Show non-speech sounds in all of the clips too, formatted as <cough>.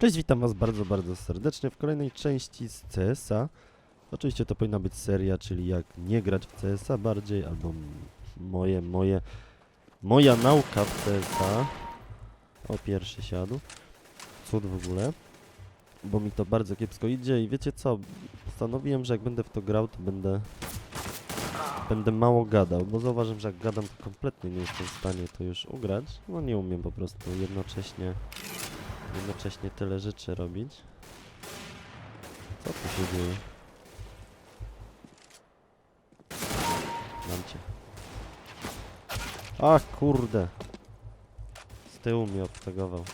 Cześć, witam was bardzo, bardzo serdecznie w kolejnej części z CS-a. Oczywiście to powinna być seria, czyli jak nie grać w CS-a bardziej, albo moje, moje, moja nauka w CS-a. O, pierwszy siadł. Cud w ogóle. Bo mi to bardzo kiepsko idzie i wiecie co? Postanowiłem, że jak będę w to grał, to będę będę mało gadał, bo zauważyłem, że jak gadam, to kompletnie nie jestem w stanie to już ugrać. No nie umiem po prostu jednocześnie jednocześnie tyle rzeczy robić. Co tu się dzieje? Mam cię. A kurde. Z tyłu mnie obtegował.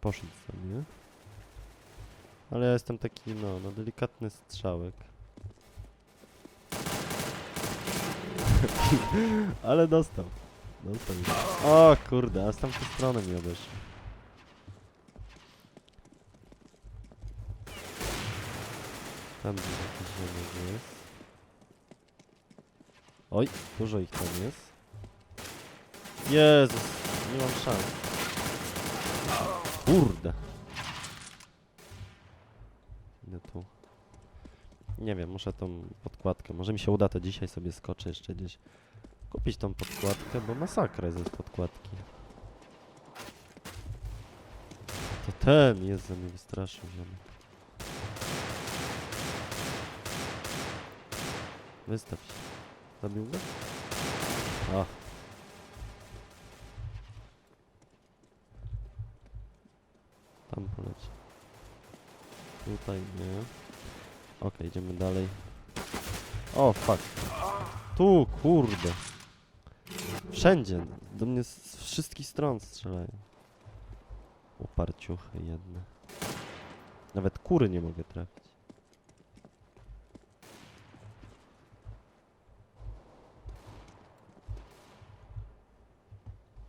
Poszedł sobie. Ale ja jestem taki, no, no delikatny strzałek. <laughs> Ale dostał. Dostał. O kurde, a z tamtej strony mi odeszło. Tam gdzieś jakiś ziomek jest. Oj, dużo ich tam jest. Jezus, nie mam szans. Kurde. Idę tu. Nie wiem, muszę tą podkładkę. Może mi się uda, to dzisiaj sobie skoczę jeszcze gdzieś. Kupić tą podkładkę, bo masakra jest bez podkładki. To ten jest, mnie wystraszył ziomek. Wystaw się. Zabił go? A. Tam poleci. Tutaj nie. Okej, idziemy dalej. O, fuck. Tu, kurde. Wszędzie. Do mnie z wszystkich stron strzelają. Uparciuchy jedne. Nawet kury nie mogę trafić.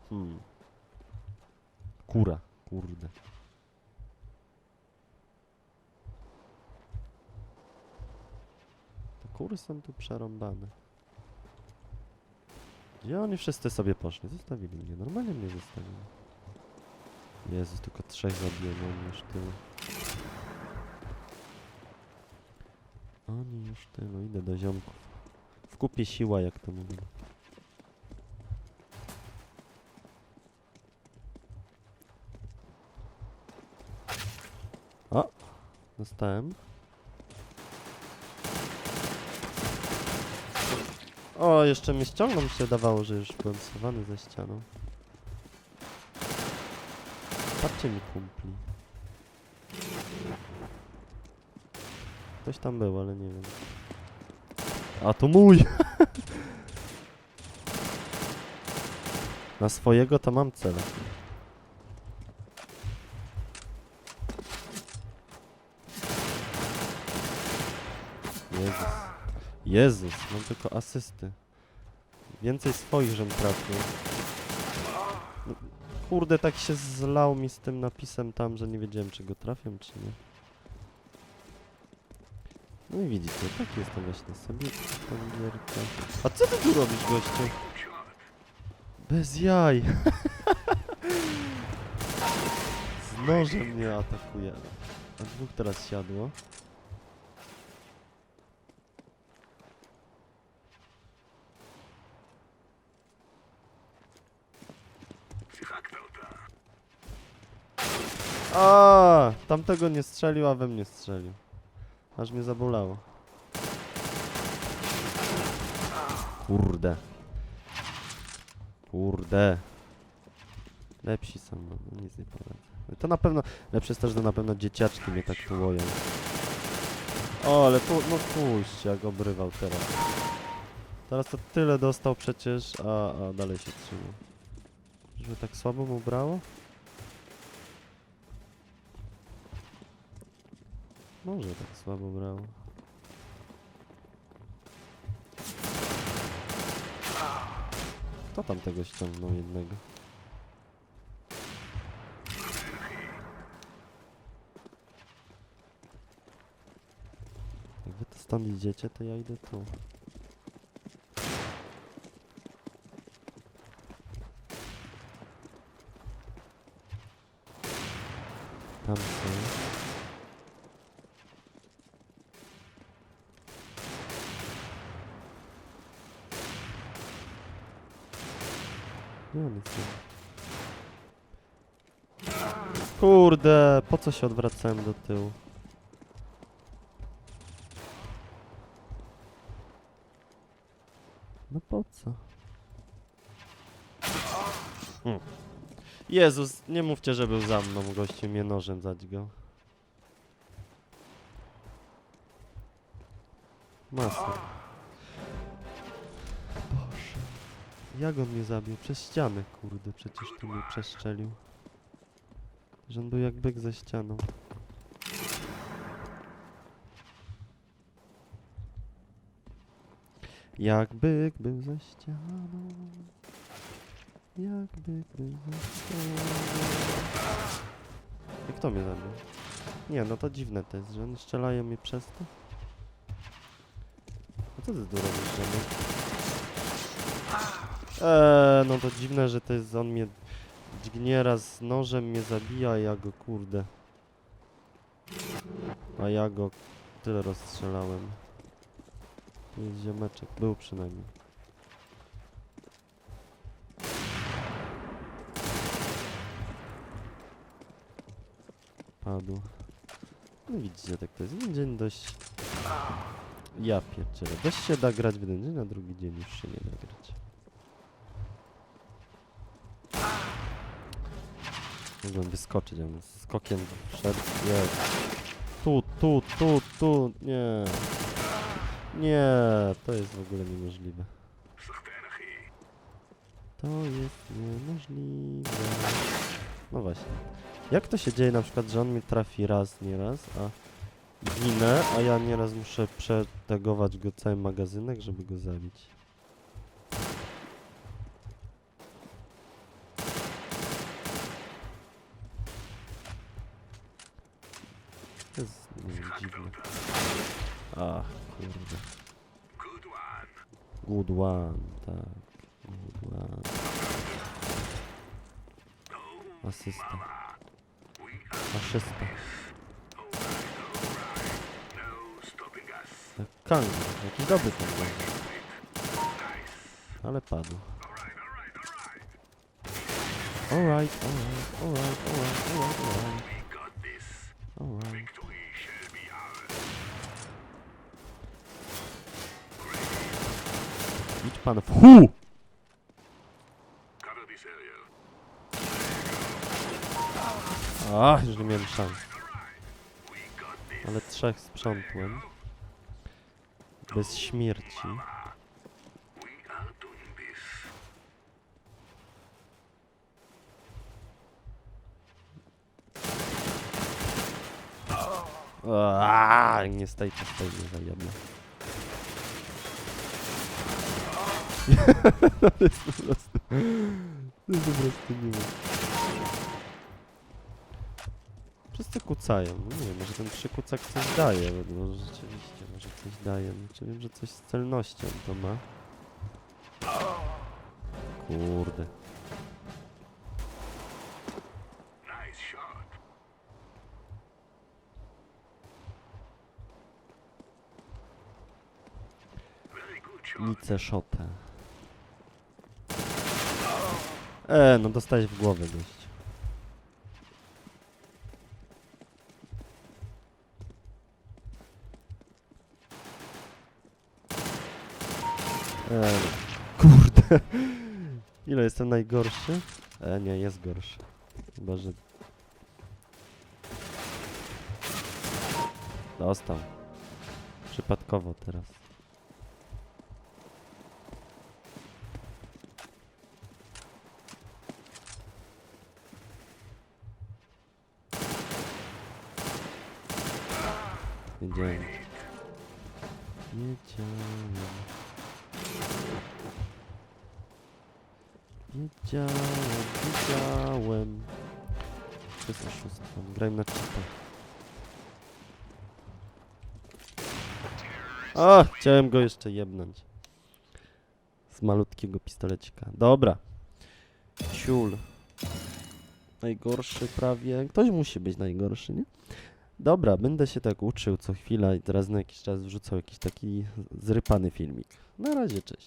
Hmm. Kura, kurde. Są tu przerąbane. Gdzie oni wszyscy sobie poszli? Zostawili mnie. Normalnie mnie zostawili. Jezus, tylko trzech zabiłem, oni już tylu. Oni już tylu. Idę do ziomków. W kupie siła, jak to mówią. O! Dostałem. O, jeszcze mi się dawało, że już byłem schowany za ścianą. Patrzcie mi kumpli. Ktoś tam był, ale nie wiem. A to mój! <laughs> Na swojego to mam cele. Jezus. Jezus, mam tylko asysty. Więcej swoich, żem trafił. No, Kurde, tak się zlał mi z tym napisem tam, że nie wiedziałem, czy go trafię, czy nie. No i widzicie, tak jestem właśnie sobie. A co ty tu robisz, gościu? Bez jaj. <laughs> Z nożem mnie atakuje. A dwóch teraz siadło. A, tamtego nie strzelił, a we mnie strzelił. Aż mnie zabolało. Kurde. Kurde. Lepsi są, no, no nic nie poradzę. To na pewno, lepsze jest też, że na pewno dzieciaczki mnie tak tu łoją. O, ale tu, no pójście, jak obrywał teraz. Teraz to tyle dostał przecież, a, a dalej się trzymał. Żeby tak słabo mu brało? może tak słabo brało. Kto tam tego ściągnął jednego? Jak wy to stąd idziecie, to ja idę tu. Tam są. Gdzie one są? Kurde, po co się odwracałem do tyłu? No po co? Hmm. Jezus, nie mówcie, że był za mną, gościu mnie nożem go. Masa. Jak on mnie zabił? Przez ścianę, kurde, przecież tu mnie przeszczelił. Że on był jak byk ze ścianą. Jak byk był ze ścianą. Jak byk był ze ścianą. I kto mnie zabił? Nie, no to dziwne to jest, że oni strzelają mi przez to. A co ty tu robisz, że my? Eee, no to dziwne, że to jest on mnie dźgnie raz nożem, mnie zabija, a ja go kurde. A ja go tyle rozstrzelałem. Jest ziomeczek, był przynajmniej. Padł. No widzicie, tak to jest. Jeden dzień dość... Ja pierdzielę. Dość się da grać w jeden dzień, a drugi dzień już się nie da grać. Mogłem wyskoczyć, ale skokiem wszedł. Jest. Tu, tu, tu, tu. Nie. Nie, to jest w ogóle niemożliwe. To jest niemożliwe. No właśnie. Jak to się dzieje na przykład, że on mi trafi raz, nie raz, a ginę, a ja nieraz muszę przetegować go cały magazynek, żeby go zabić. To jest dziwne. Ach, kurde. Good one, tak. Good one. Asysta. Aszysta. Tak, Kang, jakiś dobry ten. Ale padł. Alright, alright, alright, alright, alright. Alright. Pan w hu! Ach, już nie miałem szans. Ale trzech sprzątłem. Bez śmierci. Aaaa, nie stoi, to stoi, nie to jest po prostu... To jest po prostu miłe. Wszyscy kucają. No nie wiem, może ten przykucak coś daje. Może rzeczywiście, może coś daje. Znaczy wiem, że coś z celnością to ma. Kurde. Nice shotę. E, no dostałeś w głowę gość. E, kurde. <laughs> Ile jestem najgorszy? E, nie, jest gorszy. Chyba, że... Dostał. Przypadkowo teraz. Wiedziałem. Wiedziałem. Wiedziałem, wiedziałem. To jest oszustwo. Grajmy na czysto. A, chciałem go jeszcze jebnąć. Z malutkiego pistolecika. Dobra. Ciul. najgorszy prawie. Ktoś musi być najgorszy, nie? Dobra, będę się tak uczył co chwila i teraz na jakiś czas wrzucał jakiś taki zrypany filmik. Na razie, cześć.